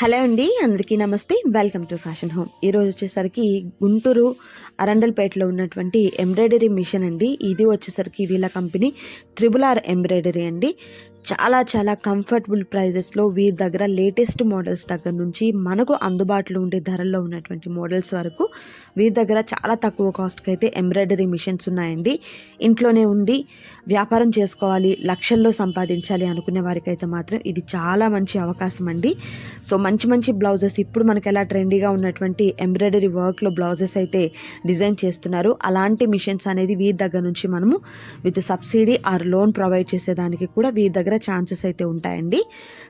Hello అండి అందరికీ నమస్తే. వెల్కమ్ టు ఫ్యాషన్ హోమ్ ఈరోజు వచ్చేసరికి గుంటూరు అరండల్పేటలో ఉన్నటువంటి ఎంబ్రాయిడరీ మిషన్ అండి. ఇది వచ్చేసరికి వీళ్ళ కంపెనీ త్రిబుల్ ఆర్ ఎంబ్రాయిడరీ అండి. చాలా చాలా కంఫర్టబుల్ ప్రైజెస్లో వీరి దగ్గర లేటెస్ట్ మోడల్స్ దగ్గర నుంచి మనకు అందుబాటులో ఉండే ధరల్లో ఉన్నటువంటి మోడల్స్ వరకు వీరి దగ్గర చాలా తక్కువ కాస్ట్కి అయితే ఎంబ్రాయిడరీ మిషన్స్ ఉన్నాయండి. ఇంట్లోనే ఉండి వ్యాపారం చేసుకోవాలి లక్షల్లో సంపాదించాలి అనుకునే వారికైతే మాత్రం ఇది చాలా మంచి అవకాశం అండి. సో మంచి మంచి బ్లౌజెస్ ఇప్పుడు మనకి ఎలా ట్రెండీగా ఉన్నటువంటి ఎంబ్రాయిడరీ వర్క్లో బ్లౌజెస్ అయితే డిజైన్ చేస్తున్నారు. అలాంటి మిషన్స్ అనేది వీరి దగ్గర నుంచి మనము with subsidy or loan provide చేసేదానికి కూడా వీరి దగ్గర ఛాన్సెస్ అయితే ఉంటాయండి.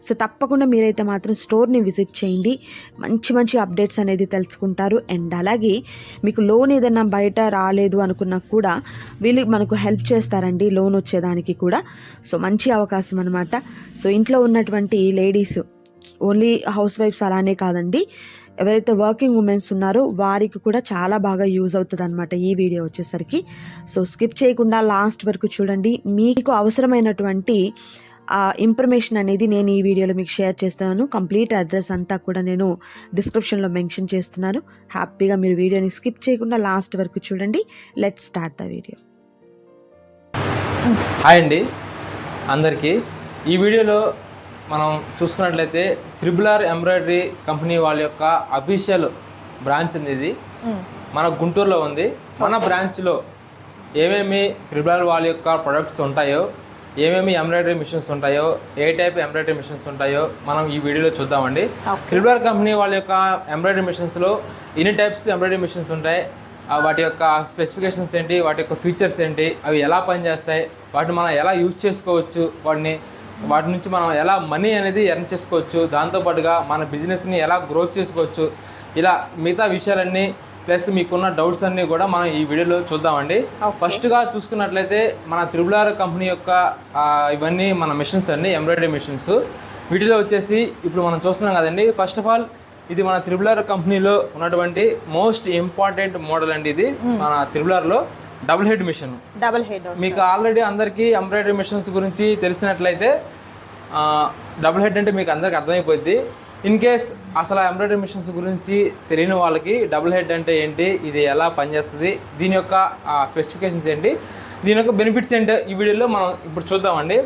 సో తప్పకుండా మీరైతే మాత్రం స్టోర్ని విజిట్ చేయండి. మంచి మంచి అప్డేట్స్ అనేది తెలుసుకుంటారు. అండ్ అలాగే మీకు లోన్ ఏదైనా బయట రాలేదు అనుకున్నా కూడా వీళ్ళు మనకు హెల్ప్ చేస్తారండి లోన్ వచ్చేదానికి కూడా. సో మంచి అవకాశం అనమాట సో ఇంట్లో ఉన్నటువంటి లేడీస్ ఓన్లీ హౌస్ వైఫ్స్ అలానే కాదండి. ఎవరైతే వర్కింగ్ ఉమెన్స్ ఉన్నారో వారికి కూడా చాలా బాగా యూజ్ అవుతుంది అనమాట ఈ వీడియో వచ్చేసరికి. సో స్కిప్ చేయకుండా లాస్ట్ వరకు చూడండి. మీకు అవసరమైనటువంటి ఆ ఇన్ఫర్మేషన్ అనేది నేను ఈ వీడియోలో మీకు షేర్ చేస్తున్నాను. కంప్లీట్ అడ్రస్ అంతా కూడా నేను డిస్క్రిప్షన్లో మెన్షన్ చేస్తున్నాను. హ్యాపీగా మీరు వీడియోని స్కిప్ చేయకుండా లాస్ట్ వరకు చూడండి. Let start the video hi అండి. అందరికీ. ఈ వీడియోలో మనం చూసుకున్నట్లయితే త్రిబుల్ ఆర్ ఎంబ్రాయిడరీ కంపెనీ వాళ్ళ యొక్క అఫీషియల్ బ్రాంచ్ అనేది మన గుంటూరులో ఉంది. మన బ్రాంచ్లో ఏమేమి త్రిబుల్ ఆర్ వాళ్ళ యొక్క ప్రొడక్ట్స్ ఉంటాయో ఏమేమి ఎంబ్రాయిడరీ మిషన్స్ ఉంటాయో ఏ టైప్ ఎంబ్రాయిడరీ మిషన్స్ ఉంటాయో మనం ఈ వీడియోలో చూద్దామండి. త్రిబుల్ ఆర్ కంపెనీ వాళ్ళ యొక్క ఎంబ్రాయిడరీ మిషన్స్లో ఎన్ని టైప్స్ ఎంబ్రాయిడరీ మిషన్స్ ఉంటాయి? వాటి యొక్క స్పెసిఫికేషన్స్ ఏంటి? వాటి యొక్క ఫీచర్స్ ఏంటి? అవి ఎలా పనిచేస్తాయి? వాటిని మనం ఎలా యూజ్ చేసుకోవచ్చు? వాటిని వాటి నుంచి మనం ఎలా మనీ అనేది ఎర్న్ చేసుకోవచ్చు? దాంతోపాటుగా మన బిజినెస్ని ఎలా గ్రోత్ చేసుకోవచ్చు? ఇలా మిగతా విషయాలన్నీ ప్లస్ మీకున్న డౌట్స్ అన్నీ కూడా మనం ఈ వీడియోలో చూద్దామండి. ఫస్ట్గా చూసుకున్నట్లయితే మన త్రిబులార్ కంపెనీ యొక్క ఇవన్నీ మన మిషన్స్ అండి ఎంబ్రాయిడరీ మిషన్స్ వీటిలో వచ్చేసి ఇప్పుడు మనం చూస్తున్నాం కదండి. ఫస్ట్ ఆఫ్ ఆల్ ఇది మన త్రిబులార్ కంపెనీలో ఉన్నటువంటి మోస్ట్ ఇంపార్టెంట్ మోడల్ అండి ఇది. మన త్రిబులార్లో double head machine double head మీకు ఆల్రెడీ అందరికీ ఎంబ్రాయిడరీ మిషన్స్ గురించి తెలిసినట్లయితే డబుల్ హెడ్ అంటే మీకు అందరికి అర్థమైపోద్ది. ఇన్ కేస్ అసలు ఎంబ్రాయిడరీ మిషన్స్ గురించి తెలియని వాళ్ళకి డబుల్ హెడ్ అంటే ఏంటి ఇది ఎలా పనిచేస్తుంది దీని యొక్క స్పెసిఫికేషన్స్ ఏంటి దీని యొక్క బెనిఫిట్స్ ఏంటో ఈ వీడియోలో మనం ఇప్పుడు చూద్దామండి.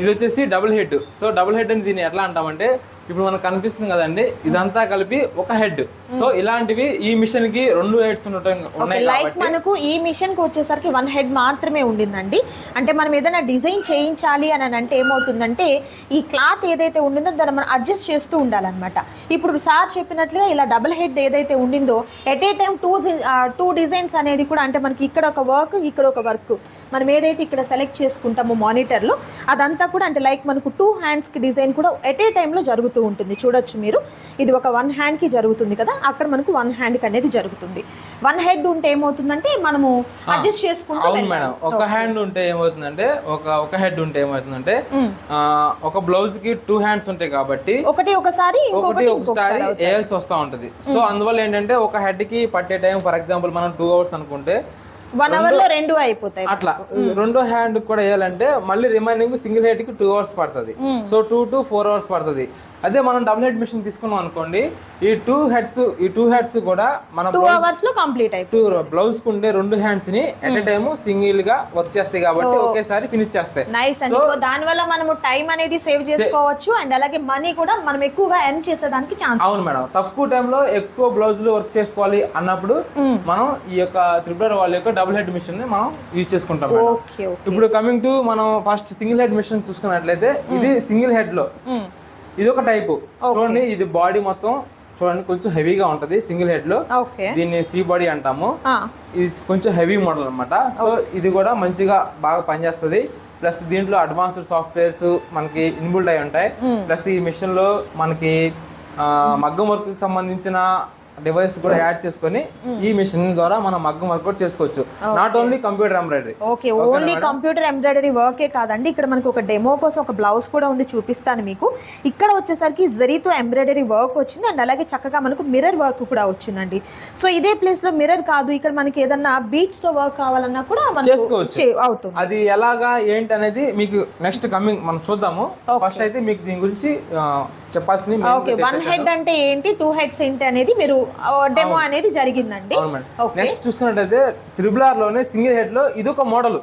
ఇది వచ్చేసి double head so double head అని దీన్ని ఎట్లా అంటామంటే ఇప్పుడు మనకు కనిపిస్తుంది కదండి ఇదంతా కలిపి ఒక హెడ్ సో ఇలాంటివి ఈ మిషన్కి రెండు హెడ్స్ ఉన్నాయి లైక్ మనకు ఈ మిషన్కి వచ్చేసరికి వన్ హెడ్ మాత్రమే ఉండిందండి. అంటే మనం ఏదైనా డిజైన్ చేయించాలి అని అని అంటే ఏమవుతుందంటే ఈ క్లాత్ ఏదైతే ఉండిందో దాన్ని మనం అడ్జస్ట్ చేస్తూ ఉండాలన్నమాట. ఇప్పుడు సార్ చెప్పినట్లుగా ఇలా డబుల్ హెడ్ ఏదైతే ఉండిందో at a time two two designs అనేది కూడా అంటే మనకి ఇక్కడ ఒక వర్క్ ఇక్కడ ఒక వర్క్ మనం ఏదైతే ఇక్కడ సెలెక్ట్ చేసుకుంటామో మానిటర్లో అదంతా కూడా అంటే లైక్ మనకు టూ హ్యాండ్స్కి డిజైన్ కూడా ఎట్ ఏ టైంలో జరుగుతూ ఉంటుంది. చూడొచ్చు మీరు. ఇది ఒక వన్ హ్యాండ్కి జరుగుతుంది కదా? అక్కడ మనకు వన్ హ్యాండ్కి అనేది జరుగుతుంది. వన్ హెడ్ ఉంటే ఏమవుతుందంటే మనము అడ్జస్ట్ చేసుకుంటూ అవును. మేడం. ఒక హ్యాండ్ ఉంటే ఏమవుతుందంటే ఒక ఒక హెడ్ ఉంటే ఏమవుతుందంటే. ఆ, ఒక బ్లౌజ్కి టూ హ్యాండ్స్ ఉంటాయి కాబట్టి ఒకటి ఒకసారి ఒకటి ఒకసారి. వేయాల్సి వస్తూ ఉంటది. సో అందువల్ల ఏంటంటే ఒక హెడ్కి పట్టే టైం ఫర్ ఎగ్జాంపుల్ మనం టూ అవర్స్ అనుకుంటే వన్ అవర్లో రెండు అయిపోతాయి. అట్లా. రెండో హ్యాండ్ కూడా వేయాలంటే మళ్ళీ రిమైనింగ్ సింగిల్ హెడ్కి టూ అవర్స్ పడుతుంది. So two to four hours పడుతుంది. అదే మనం డబుల్ హెడ్ మిషన్ తీసుకున్నాం అనుకోండి ఈ టూ హెడ్స్ ఈ టూ హెడ్స్ కూడా మన టూ అవర్స్లో కంప్లీట్ అయిపోయి టూ బ్లౌజ్కు ఉండే రెండు హ్యాండ్స్ని ఎట్ ఎ టైమ్ సింగిల్గా వర్క్ చేస్తాయి కాబట్టి ఒకేసారి ఫినిష్ చేస్తాయి. నైస్ అండి. సో దాని వల్ల మనము టైం అనేది సేవ్ చేసుకోవచ్చు అండ్ అలాగే మనీ కూడా మనం ఎక్కువగా ఎర్న్ చేసేదానికి ఛాన్స్ అవును మేడం. తక్కువ టైంలో ఎక్కువ బ్లౌజులు వర్క్ చేసుకోవాలి అన్నప్పుడు మనం ఈ యొక్క త్రిపుర వాళ్ళ యొక్క డబుల్ హెడ్ మిషన్ని మనం యూజ్ చేసుకుంటాం ఇప్పుడు కమింగ్ టు మనం ఫస్ట్ సింగిల్ హెడ్ మిషన్ చూసుకున్నట్లయితే ఇది సింగిల్ హెడ్లో. ఇది ఒక టైపు చూడండి ఇది బాడీ మొత్తం చూడండి కొంచెం హెవీగా ఉంటది సింగిల్ హెడ్లో. దీన్ని సీ బాడీ అంటాము. ఇది కొంచెం హెవీ మోడల్ అన్నమాట. సో ఇది కూడా మంచిగా బాగా పనిచేస్తుంది. ప్లస్ దీంట్లో అడ్వాన్స్డ్ సాఫ్ట్వేర్స్ మనకి ఇన్బుల్డ్ అయి ఉంటాయి. ప్లస్ ఈ మిషన్లో మనకి మగ్గం వర్క్కి సంబంధించిన డివైస్ కూడా యాడ్ చేసుకొని ఈ మిషన్ ద్వారా మనం మగ్గం వర్క్ కూడా చేసుకోవచ్చు not only computer embroidery okay only computer embroidery వర్కే కాదండి. ఇక్కడ మనకు ఒక డెమో కోసం ఒక బ్లౌజ్ కూడా ఉంది చూపిస్తాను మీకు. ఇక్కడ వచ్చేసరికి జరీతో ఎంబ్రాయిడరీ వర్క్ వచ్చింది అండ్ అలాగే చక్కగా మనకు మిర్రర్ వర్క్ కూడా వచ్చిందండి. సో ఇదే ప్లేస్లో మిర్రర్ కాదు ఇక్కడ మనకి ఏదన్నా బీట్స్తో వర్క్ కావాలన్నా కూడా చేసుకోవచ్చు. అవుతుంది. అది ఎలాగా ఏంటి అనేది మీకు నెక్స్ట్ కమింగ్ మనం చూద్దాము. ఫస్ట్ అయితే మీకు దీని గురించి చెప్పాల్సింది ఓకే వన్. హెడ్ అంటే ఏంటి టూ హెడ్స్ ఏంటి అనేది మీరు డెమో అనేది జరిగిందండి. నెక్స్ట్ చూసుకున్నట్టయితే త్రిబుల్ ఆర్లోనే సింగిల్ హెడ్లో ఇది ఒక మోడల్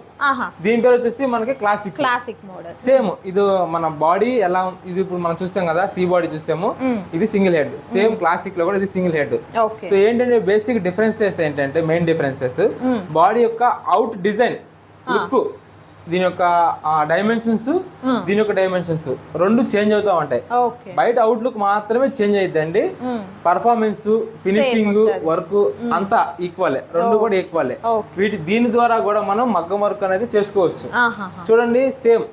దీని పేరు వచ్చేసి మనకి క్లాసిక్. Classic model. సేమ్ ఇది మన బాడీ ఎలా ఇది ఇప్పుడు మనం చూస్తాం కదా సి బాడీ చూసాము ఇది సింగిల్ హెడ్. సేమ్ క్లాసిక్లో కూడా ఇది సింగిల్ హెడ్. సో ఏంటంటే బేసిక్ డిఫరెన్సెస్ ఏంటంటే మెయిన్ డిఫరెన్సెస్. బాడీ యొక్క అవుట్ డిజైన్ లుక్ దీని యొక్క డైమెన్షన్స్ దీని యొక్క డైమెన్షన్స్ రెండు చేంజ్ అవుతూ ఉంటాయి. బయట అవుట్లుక్ మాత్రమే చేంజ్ అయిద్దండి. పర్ఫార్మెన్స్ ఫినిషింగ్ వర్క్ అంతా ఈక్వలే రెండు కూడా ఈక్వలే వీటి దీని ద్వారా కూడా మనం మగ్గం వర్క్ అనేది చేసుకోవచ్చు. చూడండి సేమ్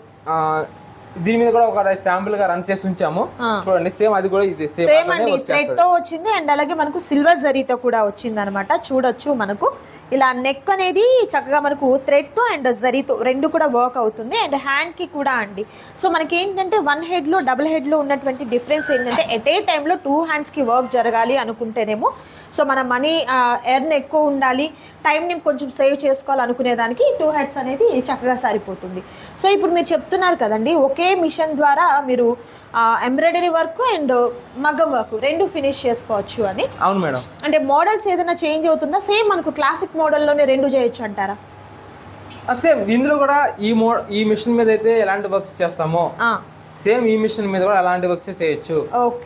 దీని మీద కూడా ఒక శాంపుల్గా రన్ చేసి ఉంచాము. చూడండి సేమ్ అది కూడా ఇది సేమ్ అండి థ్రెడ్తో వచ్చింది అండ్ అలాగే మనకు సిల్వర్ జరీతో కూడా వచ్చింది అనమాట చూడొచ్చు మనకు. ఇలా నెక్ అనేది చక్కగా మనకు థ్రెడ్తో అండ్ జరీతో రెండు కూడా వర్క్ అవుతుంది. అండ్ హ్యాండ్కి కూడా అండి. సో మనకి ఏంటంటే వన్ హెడ్లో డబుల్ హెడ్లో ఉన్నటువంటి డిఫరెన్స్ ఏంటంటే ఎట్ ఏ టైంలో టూ హ్యాండ్స్కి వర్క్ జరగాలి అనుకుంటేనేమో సో మన మనీ ఎర్న్ ఎక్కువ ఉండాలి టైంని కొంచెం సేవ్ చేసుకోవాలనుకునే దానికి టూ హెడ్స్ అనేది చక్కగా సరిపోతుంది. సో ఇప్పుడు మీరు చెప్తున్నారు కదండి ఒకే మిషన్ ద్వారా మీరు ఎంబ్రాయిడరీ వర్క్ అండ్ మగ్గం వర్క్ రెండు ఫినిష్ చేసుకోవచ్చు అని. అవును మేడం. అంటే మోడల్స్ ఏదైనా చేంజ్ అవుతుందా? సేమ్ మనకు క్లాసిక్ మోడల్లోనే రెండు చేయొచ్చు అంటారా? సేమ్ ఇందులో కూడా ఈ మో ఈ మిషన్ మీద అయితే ఎలాంటి వర్క్స్ చేస్తామో సేమ్ ఈ మిషన్ మీద కూడా అలాంటి వర్క్స్ చేయొచ్చు.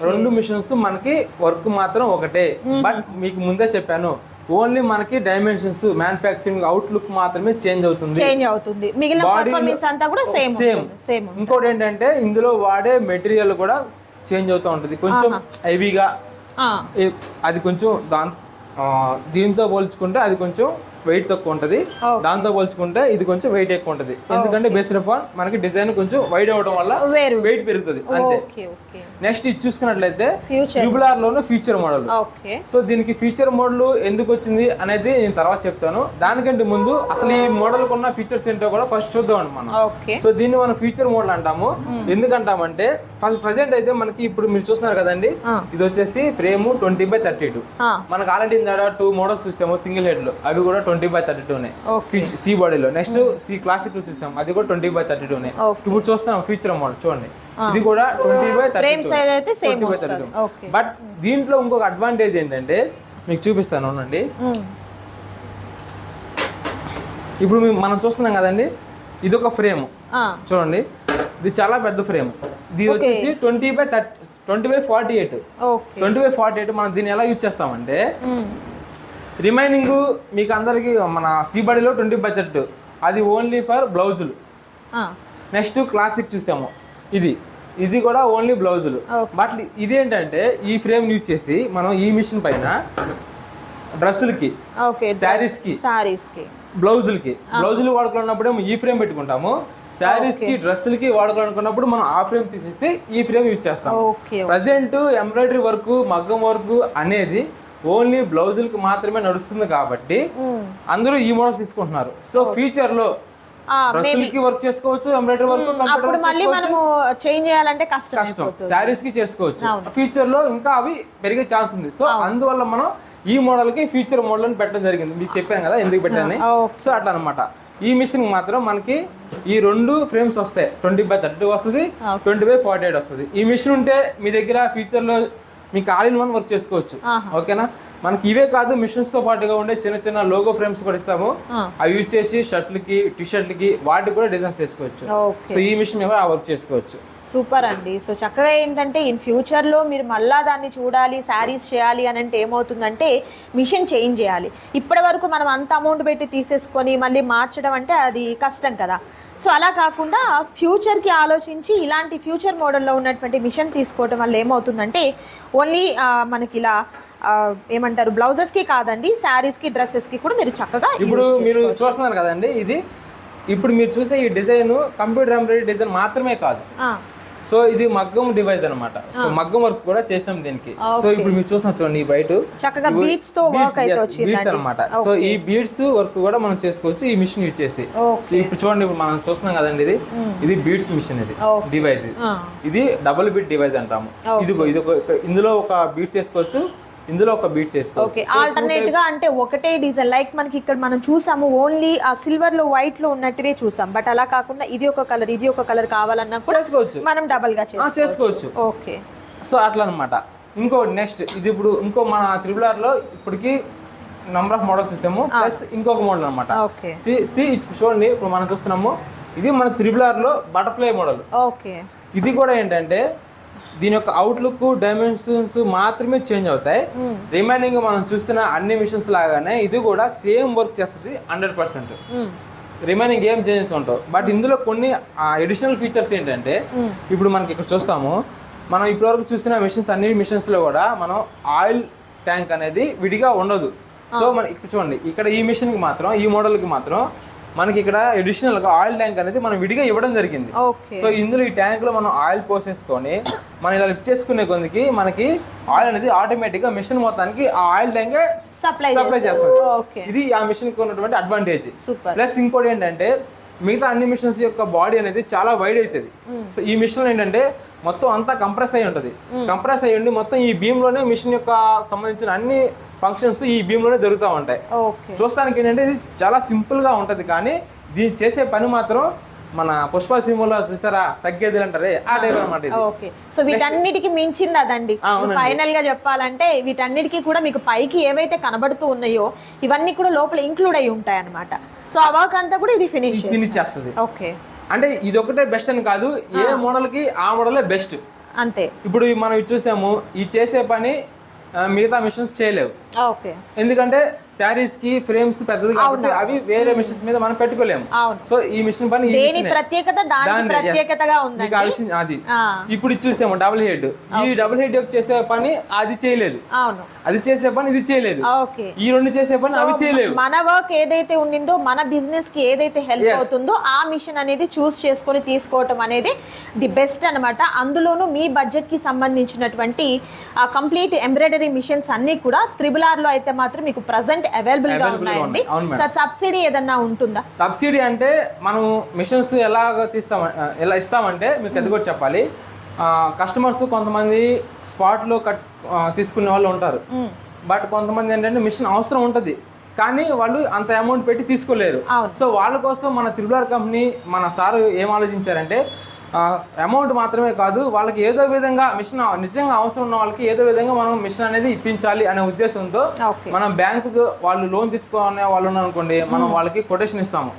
రెండు మిషన్స్ మనకి వర్క్ మాత్రం ఒకటే. బట్ మీకు ముందే చెప్పాను ఓన్లీ మనకి డైమెన్షన్స్ మ్యానుఫ్యాక్చరింగ్ అవుట్లుక్ మాత్రమే చేంజ్ అవుతుంది. చేంజ్ అవుతుంది. మిగిలిన Body పర్ఫార్మెన్స్ అంతా కూడా సేమ్ సేమ్ సేమ్ ఇంకోటి ఏంటంటే ఇందులో వాడే మెటీరియల్ కూడా చేంజ్ అవుతూ ఉంటుంది. కొంచెం హెవీగా అది కొంచెం దాని దీంతో పోల్చుకుంటే అది కొంచెం వెయిట్ తక్కువ ఉంటుంది. దాంతో పోల్చుకుంటే ఇది కొంచెం వెయిట్ ఎక్కువ ఉంటుంది. ఎందుకంటే బేస్డ్ ఆన్ మనకి డిజైన్ కొంచెం వైడ్ అవడం వల్ల వెయిట్ పెరుగుతుంది. అంతే. నెక్స్ట్ ఇది చూసుకున్నట్లయితే future triple R loan feature model so దీనికి ఫీచర్ మోడల్ ఎందుకు వచ్చింది అనేది నేను తర్వాత చెప్తాను. దానికంటే ముందు అసలు ఈ మోడల్ ఉన్న ఫీచర్స్ ఏంటో కూడా ఫస్ట్ చూద్దాం మనం. సో దీన్ని మనం ఫీచర్ మోడల్ అంటాము. ఎందుకంటామంటే ఫస్ట్ ప్రజెంట్ అయితే మనకి ఇప్పుడు మీరు చూస్తున్నారు కదండి. ఇది వచ్చేసి frame twenty by thirty two మనకు ఆల్రెడీ టూ మోడల్స్ చూసాము సింగిల్ హెడ్లో. అవి కూడా ట్వంటీ బై థర్టీ టూనే. సి బాడీలో నెక్స్ట్ సి క్లాసిక్ చూసాం అది కూడా ట్వంటీ బై థర్టీ టూనే. ఇప్పుడు చూస్తాం ఫీచర్ మోడల్ చూడండి. ఇది కూడా twenty by thirty by thirty okay. But దీంట్లో ఇంకొక అడ్వాంటేజ్ ఏంటంటే మీకు చూపిస్తాను అవునండి. ఇప్పుడు మనం చూస్తున్నాం కదండి ఇది ఒక ఫ్రేమ్ చూడండి. ఇది చాలా పెద్ద ఫ్రేమ్ ఇది వచ్చేసి twenty by thirty twenty by forty eight. Twenty by forty eight మనం దీన్ని ఎలా యూజ్ చేస్తామంటే రిమైనింగ్ మీకు అందరికి మన సీబడిలో ట్వంటీ బై థర్టీ అది ఓన్లీ ఫర్ బ్లౌజులు. నెక్స్ట్ క్లాసిక్ చూసాము ఇది. ఇది కూడా ఓన్లీ బ్లౌజులు. బట్ ఇదేంటంటే ఈ ఫ్రేమ్ యూజ్ చేసి మనం ఈ మిషన్ పైన డ్రెస్సులకి శారీస్కి సారీస్కి బ్లౌజులకి. బ్లౌజులు వాడుకున్నప్పుడు ఈ ఫ్రేమ్ పెట్టుకుంటాము. శారీస్కి డ్రెస్సులకి వాడుకోవాలనుకున్నప్పుడు మనం ఆ ఫ్రేమ్ తీసేసి ఈ ఫ్రేమ్ యూజ్ చేస్తాం ప్రజెంట్ ఎంబ్రాయిడరీ వర్క్ మగ్గం వర్క్ అనేది ఓన్లీ బ్లౌజులకి మాత్రమే నడుస్తుంది కాబట్టి అందరూ ఈ మోడల్ తీసుకుంటున్నారు. సో ఫ్యూచర్లో డ్రెస్సులకి వర్క్ చేసుకోవచ్చు ఎంబ్రాయిడరీ వర్క్ అప్పుడు మళ్ళీ మనము చేంజ్ చేయాలంటే కష్టం కష్టం. శారీస్కి చేసుకోవచ్చు. ఫ్యూచర్లో ఇంకా అవి పెరిగే ఛాన్స్ ఉంది. సో అందువల్ల మనం ఈ మోడల్కి ఫ్యూచర్ మోడల్ అని పెట్టడం జరిగింది. మీకు చెప్పాను కదా ఎందుకు పెట్టాను సో అట్లా అనమాట ఈ మిషన్ మాత్రం మనకి ఈ రెండు ఫ్రేమ్స్ వస్తాయి. ట్వంటీ బై థర్టీ వస్తుంది. ట్వంటీ బై ఫార్టీ ఎయిట్ వస్తుంది. ఈ మిషన్ ఉంటే మీ దగ్గర ఫ్యూచర్లో మీకు ఆల్ ఇన్ వన్ వర్క్ చేసుకోవచ్చు. ఓకేనా? మనకి ఇవే కాదు మిషన్స్తో పాటుగా ఉండే చిన్న చిన్న లోగో ఫ్రేమ్స్ కూడా ఇస్తాము. అవి యూజ్ చేసి షర్ట్లకి టీ షర్ట్లకి వాటికి కూడా డిజైన్స్ చేసుకోవచ్చు. సో ఈ మిషన్ మీద ఆ వర్క్ చేసుకోవచ్చు. సూపర్ అండి. సో చక్కగా ఏంటంటే ఇన్ ఫ్యూచర్లో మీరు మళ్ళా దాన్ని చూడాలి శారీస్ చేయాలి అని అంటే ఏమవుతుందంటే మిషన్ చేంజ్ చేయాలి. ఇప్పటి వరకు మనం అంత అమౌంట్ పెట్టి తీసేసుకొని మళ్ళీ మార్చడం అంటే అది కష్టం కదా. సో అలా కాకుండా ఫ్యూచర్కి ఆలోచించి ఇలాంటి ఫ్యూచర్ మోడల్లో ఉన్నటువంటి మిషన్ తీసుకోవడం వల్ల ఏమవుతుందంటే ఓన్లీ మనకి ఇలా ఏమంటారు బ్లౌజెస్కి కాదండి శారీస్కి డ్రెస్సెస్కి కూడా మీరు చక్కగా ఇప్పుడు మీరు. చూస్తున్నారు కదండి ఇది ఇప్పుడు మీరు చూసే ఈ డిజైన్ కంప్యూటర్ ఎంబ్రాయిడరీ డిజైన్ మాత్రమే కాదు. సో ఇది మగ్గం డివైస్ అన్నమాట. సో మగ్గం వర్క్ కూడా చేస్తాం దీనికి. సో ఇప్పుడు మీరు చూస్తున్నారు చూడండి ఈ బయట చక్కగా బీట్స్తో వర్క్ అయితే బీడ్స్ వచ్చిందండి. అనమాట సో ఈ బీడ్స్ వర్క్ కూడా మనం చేసుకోవచ్చు ఈ మిషన్ యూజ్ చేసి. సో ఇప్పుడు చూడండి ఇప్పుడు మనం చూస్తున్నాం కదండి ఇది. ఇది బీడ్స్ మిషన్ ఇది. డివైస్. ఇది. డబుల్ బీట్ డివైస్ అంటాము. ఇదిగో ఇది ఇందులో ఒక బీట్స్ వేసుకోవచ్చు ఇందులో ఒక బీట్స్ వేసుకోవచ్చు. ఓకే ఆల్టర్నేట్గా అంటే ఒకటే డిజైన్ లైక్ మనకి ఇక్కడ మనం చూసాము ఓన్లీ ఆ సిల్వర్లో వైట్లో ఉన్నట్టువే చూసాం. బట్ అలా కాకుండా ఇది ఒక కలర్ ఇది ఒక కలర్ కావాలన్నా కూడా చేసుకోవచ్చు. మనం డబల్గా ఆ, చేసుకోవచ్చు. ఓకే సో అట్లా అనమాట ఇంకో నెక్స్ట్ ఇది ఇప్పుడు ఇంకో మన త్రిబుల్ ఆర్లో ఇప్పటికి నంబర్ ఆఫ్ మోడల్స్ చూసాము ప్లస్ ఇంకొక మోడల్ అనమాట. ఓకే సి సి చూడండి ఇప్పుడు మనం చూస్తున్నాము ఇది మన త్రిబుల్ ఆర్లో బటర్ఫ్లై మోడల్ ఓకే ఇది కూడా ఏంటంటే దీని యొక్క అవుట్లుక్ డైమెన్షన్స్ మాత్రమే చేంజ్ అవుతాయి. రిమైనింగ్ మనం చూస్తున్న అన్ని మిషన్స్ లాగానే ఇది కూడా సేమ్ వర్క్ చేస్తుంది హండ్రెడ్ పర్సెంట్ రిమైనింగ్ ఏం చేంజెస్ ఉంటావు? బట్ ఇందులో కొన్ని అడిషనల్ ఫీచర్స్ ఏంటంటే ఇప్పుడు మనకి ఇక్కడ చూస్తాము. మనం ఇప్పటివరకు చూస్తున్న మిషన్స్ అన్ని మిషన్స్లో కూడా మనం ఆయిల్ ట్యాంక్ అనేది విడిగా ఉండదు. సో మన ఇక్కడ చూడండి. ఇక్కడ ఈ మిషన్కి మాత్రం ఈ మోడల్కి మాత్రం మనకి ఇక్కడ అడిషనల్గా ఆయిల్ ట్యాంక్ అనేది మనం విడిగా ఇవ్వడం జరిగింది. సో ఇందులో ఈ ట్యాంక్లో మనం ఆయిల్ పోసేసుకొని మనం ఇలా లిఫ్ట్ చేసుకునే కొద్దికి మనకి ఆయిల్ అనేది ఆటోమేటిక్గా మిషన్ మొత్తానికి ఆ ఆయిల్ ట్యాంక్ సప్లై సప్లై చేస్తుంది. ఇది ఆ మిషన్కి ఉన్నటువంటి అడ్వాంటేజ్ ప్లస్ ఇంకోటి ఏంటంటే మిగతా అన్ని మిషన్స్ యొక్క బాడీ అనేది చాలా వైడ్ అవుతుంది సో ఈ మిషన్ ఏంటంటే మొత్తం అంతా కంప్రెస్ అయి ఉంటుంది. కంప్రెస్ అయ్యి ఉండి మొత్తం ఈ beam లోనే మిషన్ యొక్క సంబంధించిన అన్ని ఫంక్షన్స్ ఈ beam లోనే జరుగుతూ ఉంటాయి. చూస్తానికి ఏంటంటే ఇది చాలా సింపుల్గా ఉంటది. కానీ దీన్ని చేసే పని మాత్రం మన పుష్ప సినిమాలో చూసారా? తగ్గేది అంటారే ఆ టైప్ అనమాట ఓకే. సో వీటన్నిటికి మించింది అదండి. ఫైనల్గా చెప్పాలంటే వీటన్నిటికీ కూడా మీకు పైకి ఏవైతే కనబడుతూ ఉన్నాయో ఇవన్నీ కూడా లోపల ఇంక్లూడ్ అయి ఉంటాయి అనమాట సో ఆ వర్క్ అంతా కూడా ఇది ఫినిష్ ఫినిష్ చేస్తుంది. ఓకే. అంటే ఇది ఒకటే బెస్ట్ అని కాదు ఏ మోడల్కి ఆ మోడలే బెస్ట్ అంతే. ఇప్పుడు మనం చూసాము ఈ చేసే పని మిగతా మిషన్స్ చేయలేవు. ఓకే. ఎందుకంటే శారీస్కి ఫ్రేమ్స్ పెద్దది కాబట్టి అవి వేరే మిషన్స్ మీద మనం పెట్టుకోలేము. సో ఈ మిషన్ పని దేని. ప్రత్యేకత? దాని. ప్రత్యేకతగా కావాల్సిన అది. ఇప్పుడు చూసాము డబుల్ హెడ్ ఈ డబుల్ హెడ్ చేసే పని అది చేయలేదు. అవును. అది చేసే పని ఇది చేయలేదు. ఓకే. ఈ రెండు చేసే పని అవి చేయలేవు. మన వర్క్ ఏదైతే ఉండిందో మన బిజినెస్కి ఏదైతే హెల్ప్. అవుతుందో ఆ మిషన్ అనేది చూస్ చేసుకొని తీసుకోవటం అనేది ది బెస్ట్ అన్నమాట. అందులోనూ మీ బడ్జెట్కి సంబంధించినటువంటి ఆ కంప్లీట్ ఎంబ్రాయిడరీ మిషన్స్ అన్ని కూడా త్రిబుల్ ఆర్లో అయితే మాత్రం మీకు ప్రజెంట్ అవైలబుల్గా ఉన్నాయండి. సార్ సబ్సిడీ ఏదన్నా ఉంటుందా? సబ్సిడీ అంటే మనం మిషన్స్ ఎలాగ తీస్తాం ఎలా ఇస్తామంటే మీకు అది కూడా చెప్పాలి. కస్టమర్స్ కొంతమంది స్పాట్లో కట్ ఆ, తీసుకునే వాళ్ళు ఉంటారు. బట్ కొంతమంది ఏంటంటే మిషన్ అవసరం ఉంటుంది. కానీ వాళ్ళు అంత అమౌంట్ పెట్టి తీసుకోలేరు. సో వాళ్ళ కోసం మన త్రిబులర్ కంపెనీ మన సార్ ఏం ఆలోచించారంటే అమౌంట్ మాత్రమే కాదు వాళ్ళకి ఏదో విధంగా మిషన్ నిజంగా అవసరం ఉన్న వాళ్ళకి ఏదో విధంగా మనం మిషన్ అనేది ఇప్పించాలి అనే ఉద్దేశంతో మనం బ్యాంకు వాళ్ళు లోన్ తెచ్చుకునే వాళ్ళు అనుకోండి మనం వాళ్ళకి కొటేషన్ ఇస్తాము.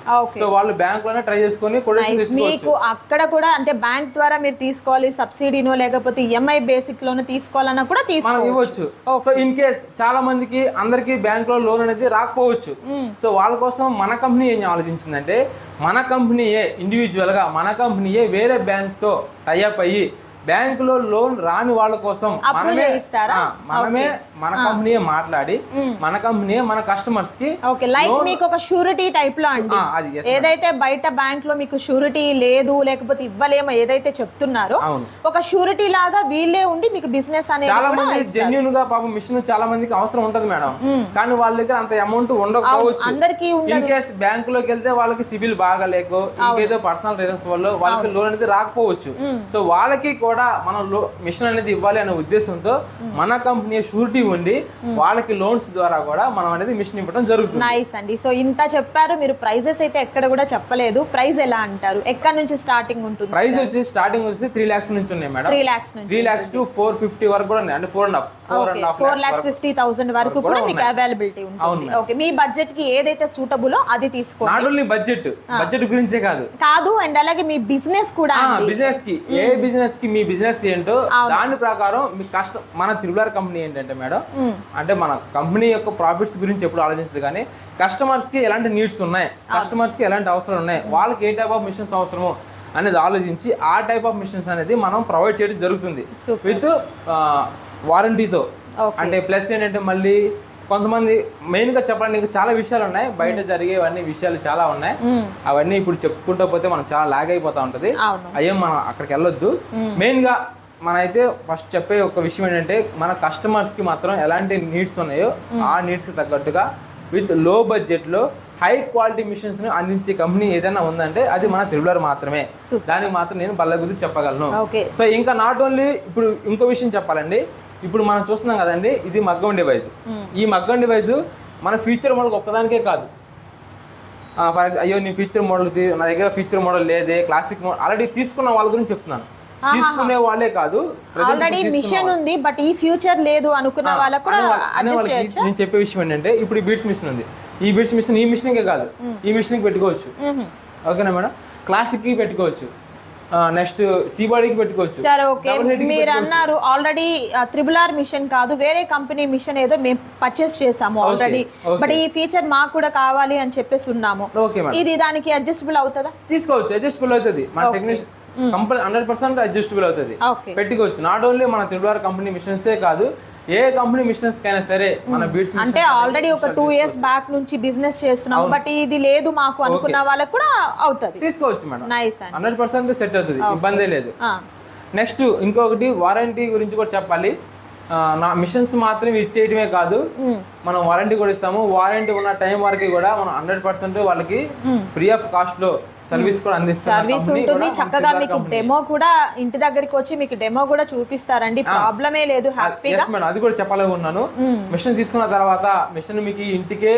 సో వాళ్ళు బ్యాంక్లోనే ట్రై చేసుకొని కొటేషన్ మీకు అక్కడ కూడా అంటే బ్యాంక్ ద్వారా మీరు తీసుకోవాలి సబ్సిడీనో లేకపోతే ఈఎంఐ బేసిక్ లోనో తీసుకోవాలన్నా కూడా మనం ఇవ్వచ్చు. సో ఇన్ కేస్ చాలా మందికి అందరికి బ్యాంక్లో లోన్ అనేది రాకపోవచ్చు. సో వాళ్ళ కోసం మన కంపెనీ ఏం ఆలోచించిందంటే మన కంపెనీయే ఇండివిజువల్గా మన కంపెనీయే వేరే బ్యాంక్తో టైఅప్ అయ్యి బ్యాంకులో లోన్ రాని వాళ్ళ కోసం మనమే మనమే మన కంపెనీయే మాట్లాడి మ్మ్. మన కంపెనీయే మన కస్టమర్స్కి ఓకే లైక్ మీకు ఒక షూరిటీ టైప్లో అండి. ఏదైతే బయట బ్యాంక్లో మీకు షూరిటీ లేదు లేకపోతే ఇవ్వలేమో ఏదైతే చెప్తున్నారో ఒక షూరిటీ లాగా వీళ్ళే ఉండి మీకు బిజినెస్ అనేది చాలా మంది జెన్యున్గా పాపం మిషన్ చాలా మందికి అవసరం ఉంటది మేడం మ్మ్. కానీ వాళ్ళ దగ్గర అంత అమౌంట్ ఉండకపోవచ్చు. అందరికీ ఇన్ కేస్ బ్యాంక్లోకి వెళ్తే వాళ్ళకి సిబిల్ బాగాలేకో ఇంకేదో పర్సనల్ రీజన్స్ వల్ల వాళ్ళకి లోన్ అనేది రాకపోవచ్చు. సో వాళ్ళకి కూడా మనం లో మిషన్ అనేది ఇవ్వాలి అనే ఉద్దేశంతో మన కంపెనీ షూరిటీ ఉండి వాళ్ళకి లోన్స్ ద్వారా కూడా మనం అనేది మిషన్ ఇవ్వడం జరుగుతుంది. నైస్ అండి. సో ఇంత చెప్పారు మీరు ప్రైజెస్ అయితే ఎక్కడ కూడా చెప్పలేదు. ప్రైస్ ఎలా అంటారు? ఎక్కడ నుంచి స్టార్టింగ్ ఉంటుంది? ప్రైస్ వచ్చి స్టార్టింగ్ వచ్చి త్రీ లాక్స్ నుంచి ఉన్నాయి madam. Three lakhs three lakhs to four fifty వరకు కూడా ఉన్నాయి. అంటే four and half four and half four lakhs fifty thousand వరకు కూడా కూడా మీకు అవైలబిలిటీ ఉంటుంది. ఓకే మీ బడ్జెట్కి ఏదైతే సూటబులో అది తీసుకోండి. నాట్ ఓన్లీ బడ్జెట్ బడ్జెట్ గురించే కాదు. కాదు అండ్ అలాగే మీ బిజినెస్ కూడా. బిజినెస్కి ఏ బిజినెస్కి మీ బిజినెస్ ఏంటో దాని ప్రకారం మీ కష్టం మన త్రిబులర్ కంపెనీ ఏంటంటే మేడం. అంటే మన కంపెనీ యొక్క ప్రాఫిట్స్ గురించి ఎప్పుడు ఆలోచించదు కానీ కస్టమర్స్కి ఎలాంటి నీడ్స్ ఉన్నాయి కస్టమర్స్కి ఎలాంటి అవసరం ఉన్నాయి వాళ్ళకి ఏ టైప్ ఆఫ్ మిషన్స్ అవసరమో అనేది ఆలోచించి ఆ టైప్ ఆఫ్ మిషన్స్ అనేది మనం ప్రొవైడ్ చేయడం జరుగుతుంది. విత్ వారంటీతో అంటే ప్లస్ ఏంటంటే మళ్ళీ కొంతమంది మెయిన్గా చెప్పడానికి చాలా విషయాలు ఉన్నాయి. బయట జరిగేవన్నీ విషయాలు చాలా ఉన్నాయి. మ్మ్. అవన్నీ ఇప్పుడు చెప్పుకుంటూ పోతే మనం చాలా లాగ్ అయిపోతా ఉంటది. అయ్యో మనం అక్కడికి వెళ్ళొద్దు. మెయిన్గా మన అయితే ఫస్ట్ చెప్పే ఒక విషయం ఏంటంటే మన కస్టమర్స్కి మాత్రం ఎలాంటి నీడ్స్ ఉన్నాయో ఆ నీడ్స్కి తగ్గట్టుగా విత్లో బడ్జెట్లో హై క్వాలిటీ మిషన్స్ని అందించే కంపెనీ ఏదైనా ఉందంటే అది మన త్రిబులర్ మాత్రమే. దానికి మాత్రం నేను బల్ల గురించి చెప్పగలను సో ఇంకా నాట్ ఓన్లీ ఇప్పుడు ఇంకో విషయం చెప్పాలండి. ఇప్పుడు మనం చూస్తున్నాం కదండి ఇది మగ్గం మ్మ్. ఈ మగ్గం డివైస్ మన ఫ్యూచర్ మోడల్ ఒక్కదానికే కాదు. ఫర్ అయ్యో నీ ఫీచర్ మోడల్ నా దగ్గర ఫీచర్ మోడల్ లేదే క్లాసిక్ మోడల్ ఆల్రెడీ తీసుకున్న వాళ్ళ గురించి చెప్తున్నాను. తీసుకునే వాళ్ళే కాదు ఆల్రెడీ మిషన్ ఉంది బట్ ఈ ఫ్యూచర్ లేదు అనుకున్న వాళ్ళకు కూడా నేను చెప్పే విషయం ఏంటంటే ఇప్పుడు ఈ బీట్స్ మిషన్ ఉంది. ఈ బీట్స్ మిషన్ ఈ మిషన్కే కాదు ఈ మిషన్కి పెట్టుకోవచ్చు. ఓకేనా మేడం? క్లాసిక్కి పెట్టుకోవచ్చు. నెక్స్ట్ సీ బాడీకి పెట్టుకోవచ్చు. సరే ఓకే మీరు. అన్నారు ఆల్రెడీ త్రిబుల్ ఆర్ మిషన్ కాదు వేరే కంపెనీ మిషన్ ఏదో మేము పర్చేస్ చేసాము ఆల్రెడీ. బట్ ఈ ఫీచర్ మాకు కూడా కావాలి అని చెప్పేసి ఉన్నాము. ఇది దానికి అడ్జస్టబుల్ అవుతుందా? తీసుకోవచ్చు అడ్జస్టబుల్ అవుతుంది. మన టెక్నీషియన్ కంపల్ హండ్రెడ్ పర్సెంట్ అడ్జస్టబుల్ అవుతుంది. పెట్టుకోవచ్చు. నాట్ ఓన్లీ మన త్రిబుల్ కంపెనీ మిషన్సే కాదు ఏ కంపెనీ మిషన్స్ కైనా సరే మన బీట్స్ అంటే ఆల్రెడీ ఒక టూ ఇయర్స్ బ్యాక్ నుంచి బిజినెస్ చేస్తున్నాము బట్ ఇది లేదు మాకు అనుకున్న వాళ్ళకు కూడా అవుతుంది. తీసుకోవచ్చు madam. Nice hundred percent set అవుతుంది ఇబ్బందే లేదు. ఆ, నెక్స్ట్ ఇంకొకటి వారంటీ గురించి కూడా చెప్పాలి. నా మిషన్స్ మాత్రం ఇచ్చేయడమే కాదు. మనం వారంటీ కూడా ఇస్తాము. వారంటీ ఉన్న టైం వరకు కూడా మనం హండ్రెడ్ పర్సెంట్ వాళ్ళకి. ఫ్రీ ఆఫ్ కాస్ట్లో సర్వీస్ కూడా అందిస్తాం సర్వీస్ ఉంటుంది. చక్కగా మీకు డెమో కూడా ఇంటి దగ్గరికి వచ్చి మీకు డెమో కూడా చూపిస్తారండి. ప్రాబ్లమే లేదు. హ్యాపీగా మేడం అది కూడా చెప్పాలనుకున్నాను మిషన్ తీసుకున్న తర్వాత మిషన్ మీకు ఇంటికే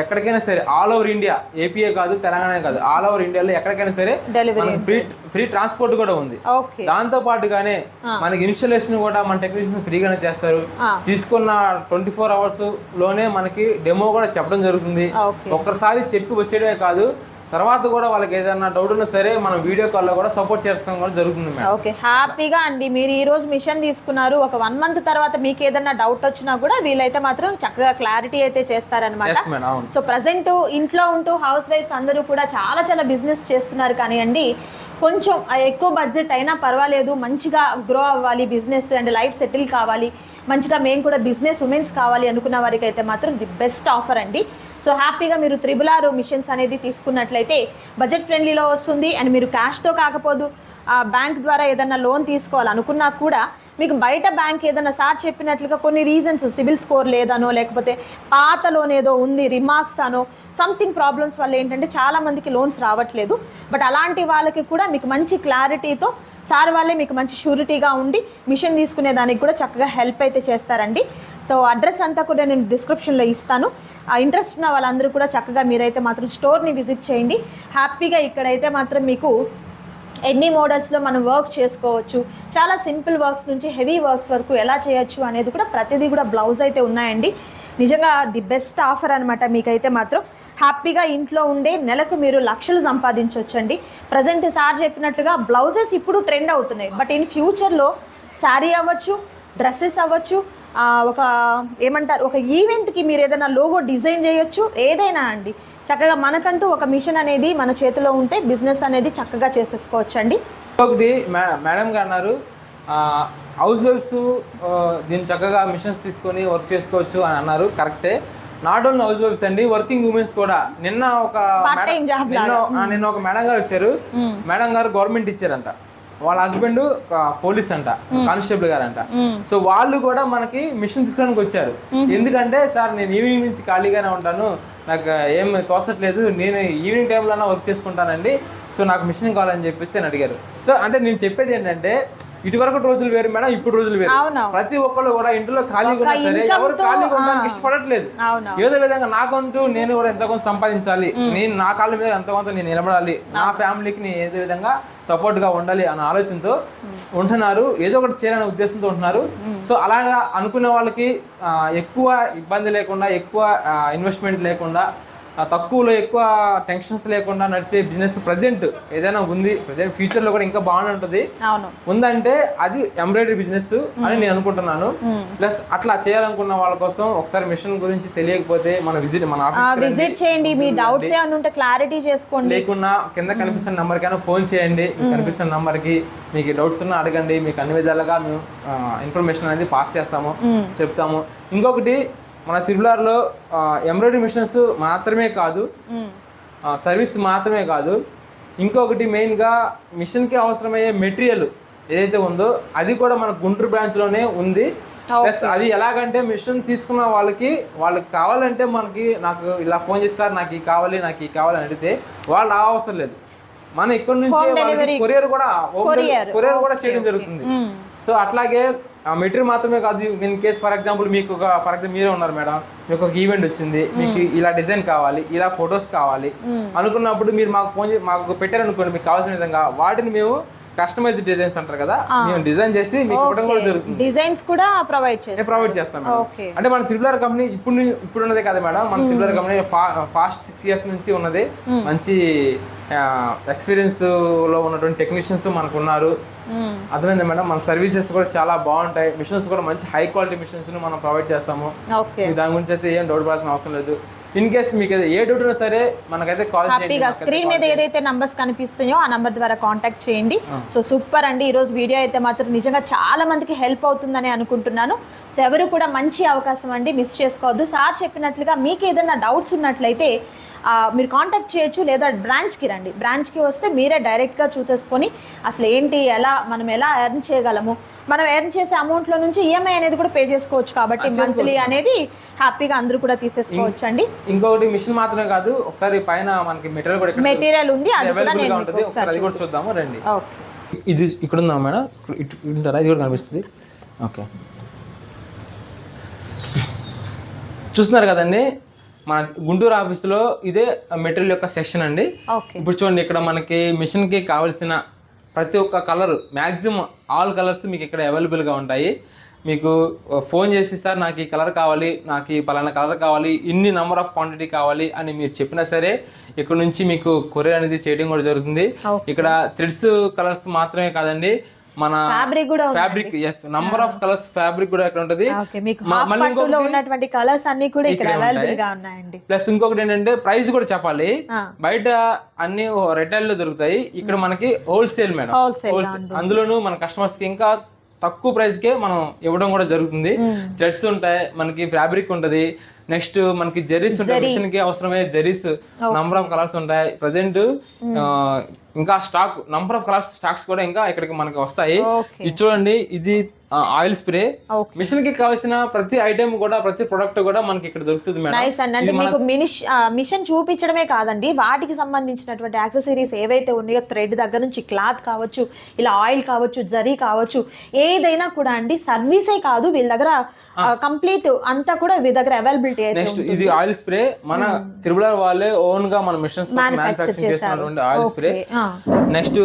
ఎక్కడికైనా సరే ఆల్ ఓవర్ ఇండియా ఏపీఏ కాదు తెలంగాణ కాదు ఆల్ ఓవర్ ఇండియాలో ఎక్కడికైనా సరే ఫ్రీ ఫ్రీ ట్రాన్స్పోర్ట్ కూడా ఉంది. దాంతో పాటుగానే మనకి ఇన్స్టలేషన్ కూడా మన టెక్నీషియన్ ఫ్రీగానే చేస్తారు. తీసుకున్న ట్వంటీ ఫోర్ అవర్స్లోనే మనకి డెమో కూడా చెప్పడం జరుగుతుంది. ఒక్కసారి చెప్పి వచ్చేయడమే కాదు తర్వాత కూడా వాళ్ళకి ఏదైనా డౌట్ ఉన్నా సరే మనం వీడియో కాల్లో కూడా సపోర్ట్ చేస్తాం కూడా జరుగుతుంది మేడం ఓకే హ్యాపీగా అండి. మీరు ఈ రోజు మిషన్ తీసుకున్నారు. ఒక వన్ మంత్ తర్వాత మీకు ఏదైనా డౌట్ వచ్చినా కూడా వీలైతే మాత్రం చక్కగా క్లారిటీ అయితే చేస్తారనమాట సో ప్రజెంట్ ఇంట్లో ఉంటూ హౌస్ వైఫ్స్ అందరూ కూడా చాలా చాలా బిజినెస్ చేస్తున్నారు కానివ్వండి. కొంచెం ఆ ఎక్కువ బడ్జెట్ అయినా పర్వాలేదు. మంచిగా గ్రో అవ్వాలి బిజినెస్ అండ్ లైఫ్ సెటిల్ కావాలి. మంచిగా మేము కూడా బిజినెస్ ఉమెన్స్ కావాలి అనుకున్న వారికి అయితే మాత్రం ది బెస్ట్ ఆఫర్ అండి. సో హ్యాపీగా మీరు త్రిబుల్ ఆర్ మిషన్స్ అనేది తీసుకున్నట్లయితే బడ్జెట్ ఫ్రెండ్లీలో వస్తుంది అండ్ మీరు క్యాష్తో కాకపోదు ఆ బ్యాంక్ ద్వారా ఏదైనా లోన్ తీసుకోవాలనుకున్నా కూడా మీకు బయట బ్యాంక్ ఏదైనా సార్ చెప్పినట్లుగా కొన్ని రీజన్స్ సిబిల్ స్కోర్ లేదనో లేకపోతే పాత లోన్ ఏదో ఉంది రిమార్క్స్ అనో సంథింగ్ ప్రాబ్లమ్స్ వల్ల ఏంటంటే చాలామందికి లోన్స్ రావట్లేదు. బట్ అలాంటి వాళ్ళకి కూడా మీకు మంచి క్లారిటీతో సార్ వాళ్ళే మీకు మంచి షూరిటీగా ఉండి మిషన్ తీసుకునే దానికి కూడా చక్కగా హెల్ప్ అయితే చేస్తారండి. సో అడ్రస్ అంతా కూడా నేను డిస్క్రిప్షన్లో ఇస్తాను. ఆ ఇంట్రెస్ట్ ఉన్న వాళ్ళందరూ కూడా చక్కగా మీరైతే మాత్రం స్టోర్ని విజిట్ చేయండి. హ్యాపీగా ఇక్కడైతే మాత్రం మీకు ఎన్ని మోడల్స్లో మనం వర్క్ చేసుకోవచ్చు చాలా సింపుల్ వర్క్స్ నుంచి హెవీ వర్క్స్ వరకు ఎలా చేయొచ్చు అనేది కూడా ప్రతిదీ కూడా బ్లౌజ్ అయితే ఉన్నాయండి. నిజంగా ది బెస్ట్ ఆఫర్ అనమాట మీకైతే మాత్రం. హ్యాపీగా ఇంట్లో ఉండే నెలకు మీరు లక్షలు సంపాదించవచ్చండి ప్రజెంట్ సార్ చెప్పినట్లుగా బ్లౌజెస్ ఇప్పుడు ట్రెండ్ అవుతున్నాయి. బట్ ఇన్ ఫ్యూచర్లో శారీ అవ్వచ్చు డ్రెస్సెస్ అవ్వచ్చు ఒక ఏమంటారు ఒక ఈవెంట్కి మీరు ఏదైనా లోగో డిజైన్ చేయొచ్చు ఏదైనా అండి. చక్కగా మనకంటూ ఒక మిషన్ అనేది మన చేతిలో ఉంటే బిజినెస్ అనేది చక్కగా చేసేసుకోవచ్చు అండి. ఒకటి మేడం గారు అన్నారు హౌస్ వైఫ్స్ దీన్ని చక్కగా మిషన్స్ తీసుకొని వర్క్ చేసుకోవచ్చు అని అన్నారు. కరెక్టే నాట్ ఓన్లీ హౌస్ వైఫ్స్ అండి వర్కింగ్ ఉమెన్స్ కూడా. నిన్న ఒక job నిన్న ఒక మేడం గారు వచ్చారు. మేడం గారు గవర్నమెంట్ ఇచ్చారంట వాళ్ళ హస్బెండ్ పోలీస్ అంట కానిస్టేబుల్ గారు అంట సో వాళ్ళు కూడా మనకి మిషన్ తీసుకోవడానికి వచ్చారు. ఎందుకంటే సార్ నేను ఈవినింగ్ నుంచి ఖాళీగానే ఉంటాను. నాకు ఏం తోచట్లేదు. నేను ఈవినింగ్ టైంలో వర్క్ చేసుకుంటానండి. సో నాకు మిషన్ కావాలని చెప్పి అని అడిగారు. సో అంటే నేను చెప్పేది ఏంటంటే ఇటువరకు రోజులు వేరు మేడం ఇప్పుడు రోజులు వేరు. ప్రతి ఒక్కళ్ళు కూడా ఇంట్లో ఖాళీగా ఉన్నా సరే ఎవరు ఖాళీగా ఉండడానికి. ఇష్టపడట్లేదు. ఏదో విధంగా నాకంటూ నేను కూడా ఎంత కొంత సంపాదించాలి. నేను నా కాళ్ళ మీద ఎంత కొంత నేను నిలబడాలి. నా ఫ్యామిలీకి నేను ఏదో విధంగా సపోర్ట్గా ఉండాలి అన్న ఆలోచనతో ఉంటున్నారు. ఏదో ఒకటి చేయాలనే ఉద్దేశంతో ఉంటున్నారు. సో అలాగా అనుకునే వాళ్ళకి ఎక్కువ ఇబ్బంది లేకుండా ఎక్కువ ఇన్వెస్ట్మెంట్ లేకుండా తక్కువలో ఎక్కువ టెన్షన్స్ లేకుండా నడిచే బిజినెస్ ప్రజెంట్ ఏదైనా ఉంది. ప్రజెంట్ ఫ్యూచర్లో కూడా ఇంకా బాగానే ఉంటుంది. ఉందంటే అది ఎంబ్రాయిడరీ బిజినెస్ అని నేను అనుకుంటున్నాను. ప్లస్ అట్లా చేయాలనుకున్న వాళ్ళ కోసం ఒకసారి మిషన్ గురించి తెలియకపోతే మన విజిట్ మన విజిట్ చేయండి. మీ డౌట్స్ ఏమైనా ఉంటే క్లారిటీ చేసుకోండి. లేకున్నా కింద కనిపిస్తున్న నంబర్ కైనా ఫోన్ చేయండి. కనిపిస్తున్న నంబర్కి మీకు డౌట్స్ ఉన్నా అడగండి. మీకు అన్ని విధాలుగా మేము ఇన్ఫర్మేషన్ అనేది పాస్ చేస్తాము. చెప్తాము. ఇంకొకటి మన తిరుమలలో ఎంబ్రాయిడరీ మిషన్స్ మాత్రమే కాదు. సర్వీస్ మాత్రమే కాదు ఇంకొకటి మెయిన్గా మిషన్కి అవసరమయ్యే మెటీరియల్ ఏదైతే ఉందో అది కూడా మన గుంటూరు బ్రాంచ్లోనే ఉంది ప్లస్ అది ఎలాగంటే మిషన్ తీసుకున్న వాళ్ళకి వాళ్ళకి కావాలంటే మనకి నాకు ఇలా ఫోన్ చేస్తారు నాకు ఈ కావాలి నాకు ఈ కావాలి అని అడిగితే వాళ్ళు ఆ అవసరం లేదు మన ఇక్కడ నుంచి. కొరియర్ కూడా. కొరియర్ కూడా చేయడం జరుగుతుంది. సో అట్లాగే మెటీరియల్ మాత్రమే కాదు ఇన్ కేస్ ఫర్ ఎగ్జాంపుల్ మీకు ఒక ఫర్ ఎగ్జాంపుల్ మీరే ఉన్నారు మేడం మీకు ఒక ఈవెంట్ వచ్చింది మీకు ఇలా డిజైన్ కావాలి ఇలా ఫొటోస్ కావాలి అనుకున్నప్పుడు మీరు మాకు ఫోన్ చేసి మాకు పెట్టారనుకోండి మీకు కావాల్సిన విధంగా వాటిని మేము కస్టమైజ్ డిజైన్స్ అంటారు కదా? మేము డిజైన్ చేసి మీకు ఇవ్వడం కూడా జరుగుతుంది డిజైన్స్ కూడా ప్రొవైడ్ చేస్తాం. ప్రొవైడ్ చేస్తాం అంటే మన త్రిబులర్ కంపెనీ ఇప్పుడు ఇప్పుడు ఉన్నదే కదా మేడం. మన triple R company past six years నుంచి ఉన్నది. మంచి ఎక్స్పీరియన్స్లో ఉన్నటువంటి టెక్నీషియన్స్ మనకు ఉన్నారు మ్మ్. అర్థమైంది మేడం? మన సర్వీసెస్ కూడా చాలా బాగుంటాయి. మిషన్స్ కూడా మంచి హై క్వాలిటీ మిషన్స్ మనం ప్రొవైడ్ చేస్తాము. దాని గురించి అయితే ఏం డౌట్ పడాల్సిన అవసరం లేదు. ఇన్ కేస్ మీకు ఏ డౌట్ ఉన్నా సరే మనకైతే కాల్ చేయండి హ్యాపీగా స్క్రీన్ మీద ఏదైతే నంబర్స్ కనిపిస్తున్నాయో ఆ నంబర్ ద్వారా కాంటాక్ట్ చేయండి. సో సూపర్ అండి. ఈ రోజు వీడియో అయితే మాత్రం నిజంగా చాలా మందికి హెల్ప్ అవుతుందని అనుకుంటున్నాను. సో ఎవరు కూడా మంచి అవకాశం అండి మిస్ చేసుకోవద్దు సార్ చెప్పినట్లుగా మీకు ఏదైనా డౌట్స్ ఉన్నట్లయితే మీరు కాంటాక్ట్ చేయొచ్చు లేదా బ్రాంచ్కి రండి బ్రాంచ్కి వస్తే మీరే డైరెక్ట్గా చూసేసుకొని అసలు ఏంటి ఎలా మనం ఎలా ఎర్న్ చేయగలము మనం ఎర్న్ చేసే అమౌంట్లో నుంచి ఈఎంఐ అనేది కూడా పే చేసుకోవచ్చు కాబట్టి మంత్లీ అనేది హ్యాపీగా అందరూ కూడా తీసేసుకోవచ్చు అండి ఇంకొకటి మిషన్ మాత్రమే కాదు ఒకసారి పైన మనకి మెటీరియల్ కూడా ఇక్కడ మెటీరియల్ ఉంది అది కూడా నేను ఒకసారి అది కూడా చూద్దాము రండి ఓకే ఇది ఇక్కడ ఉందా మేడం ఇటు ఉంటారా ఇది కూడా కనిపిస్తుంది ఓకే చూస్తున్నారు కదండి మన గుంటూరు ఆఫీస్లో ఇదే మెటీరియల్ యొక్క సెక్షన్ అండి. ఇప్పుడు చూడండి ఇక్కడ మనకి మిషన్కి కావాల్సిన ప్రతి ఒక్క కలర్ మ్యాక్సిమం ఆల్ కలర్స్ మీకు ఇక్కడ అవైలబుల్గా ఉంటాయి. మీకు ఫోన్ చేసి సార్ నాకు ఈ కలర్ కావాలి నాకు ఈ పలానా కలర్ కావాలి ఇన్ని నెంబర్ ఆఫ్ క్వాంటిటీ కావాలి అని మీరు చెప్పినా సరే ఇక్కడ నుంచి మీకు కొరియర్ అనేది చేయడం కూడా జరుగుతుంది. ఇక్కడ థ్రెడ్స్ కలర్స్ మాత్రమే కాదండి మన ఫ్యాబ్రిక్ కూడా ఉంది. Fabrics number of colours fabric కూడా ఇక్కడ ఉంటుంది ఉన్నటువంటి కలర్స్ అన్ని కూడా ఇక్కడ అవైలబుల్. గా ఉన్నాయండి ప్లస్ ఇంకొకటి ఏంటంటే ప్రైస్ కూడా చెప్పాలి. బయట అన్ని రిటైల్లో దొరుకుతాయి ఇక్కడ మనకి హోల్సేల్ మేడం Wholesale. అందులోనూ మన కస్టమర్స్కి ఇంకా తక్కువ ప్రైస్ కే మనం ఇవ్వడం కూడా జరుగుతుంది. థ్రెడ్స్ ఉంటాయి మనకి ఫ్యాబ్రిక్ ఉంటది. నెక్స్ట్ మనకి జెరీస్ ఉంటాయి మిషన్కి అవసరమయ్యే జెరీస్ నంబర్ ఆఫ్ కలర్స్ ఉంటాయి. ప్రజెంట్ ఇంకా stock number of colours stocks కూడా ఇంకా ఇక్కడికి మనకి వస్తాయి. ఇది చూడండి ఇది ఆయిల్ స్ప్రే. మిషన్కి కావాల్సిన ప్రతి ఐటెం కూడా ప్రతి ప్రొడక్ట్ కూడా మనకి ఇక్కడ దొరుకుతుంది మేడం. నైస్ అండి. అంటే మీకు మిషన్ చూపించడమే కాదండి. వాటికి సంబంధించినటువంటి యాక్సెసరీస్ ఏవైతే ఉన్నాయో థ్రెడ్ దగ్గర నుంచి క్లాత్ కావచ్చు ఇలా ఆయిల్ కావచ్చు జరీ కావచ్చు ఏదైనా కూడా అండి సర్వీసే కాదు. వీళ్ళ దగ్గర కంప్లీట్ అంతా కూడా వీళ్ళ దగ్గర అవైలబిలిటీ నెక్స్ట్ ఇది ఆయిల్ స్ప్రే. మన త్రిబుల వాళ్ళే ఓన్గా మన మిషన్స్ మ్యానుఫ్యాక్చరింగ్ చేస్తున్నటువంటి ఆయిల్ స్ప్రే. నెక్స్ట్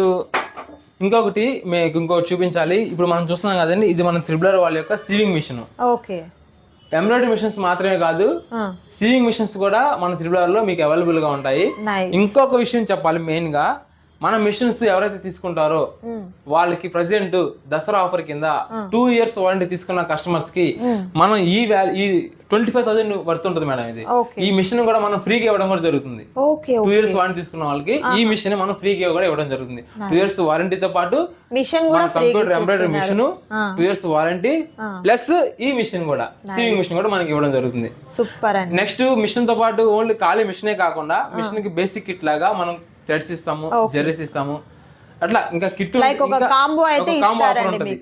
ఇంకొకటి మీకు ఇంకొకటి చూపించాలి. ఇప్పుడు మనం చూస్తున్నాం కదండి ఇది మన త్రిబులర్ వాళ్ళ యొక్క sewing machine. Okay. Embroidery machines మాత్రమే కాదు సీవింగ్ మిషన్స్ కూడా మన త్రిబులర్లో మీకు అవైలబుల్గా ఉంటాయి ఇంకొక విషయం చెప్పాలి మెయిన్గా మన మిషన్స్ ఎవరైతే తీసుకుంటారో వాళ్ళకి ప్రజెంట్ దసరా ఆఫర్ కింద టూ ఇయర్స్ వారంటీ తీసుకున్న కస్టమర్స్కి మనం ఈ వాల్యూ ఈ ట్వంటీ ఫైవ్ థౌసండ్ వర్త్ ఉంటుంది మేడం ఇది. ఈ మిషన్ కూడా మనం ఫ్రీగా ఇవ్వడం కూడా జరుగుతుంది. టూ ఇయర్స్ వారంటీ తీసుకున్న వాళ్ళకి ఈ మిషన్ మనం ఫ్రీగా కూడా ఇవ్వడం జరుగుతుంది. టూ ఇయర్స్ వారంటీతో పాటు computer embroidery machine. Two years warranty. Plus ఈ మిషన్ కూడా సీవింగ్ మిషన్ కూడా మనకి ఇవ్వడం జరుగుతుంది. సూపర్ నెక్స్ట్ మిషన్తో పాటు ఓన్లీ ఖాళీ మిషనే కాకుండా మిషన్కి బేసిక్ కిట్ లాగా మనం థ్రెడ్స్ ఇస్తాము జెర్రీస్ ఇస్తాము. అట్లా ఇంకా కిట్ కాంబో ఆఫర్ ఉంటుంది.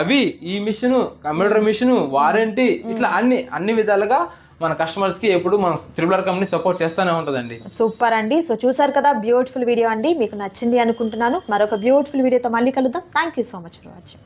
అవి ఈ మిషన్ కంప్యూటర్ మిషన్ వారంటీ ఇట్లా అన్ని అన్ని విధాలుగా మన కస్టమర్స్కి ఎప్పుడు మన త్రిబులర్ కంపెనీ సపోర్ట్ చేస్తూనే ఉంటుందండి. సూపర్ అండి. సో చూసారు కదా బ్యూటిఫుల్ వీడియో అండి. మీకు నచ్చింది అనుకుంటున్నాను. మరొక బ్యూటిఫుల్ వీడియోతో మళ్ళీ కలుద్దాం. Thank you so much for watching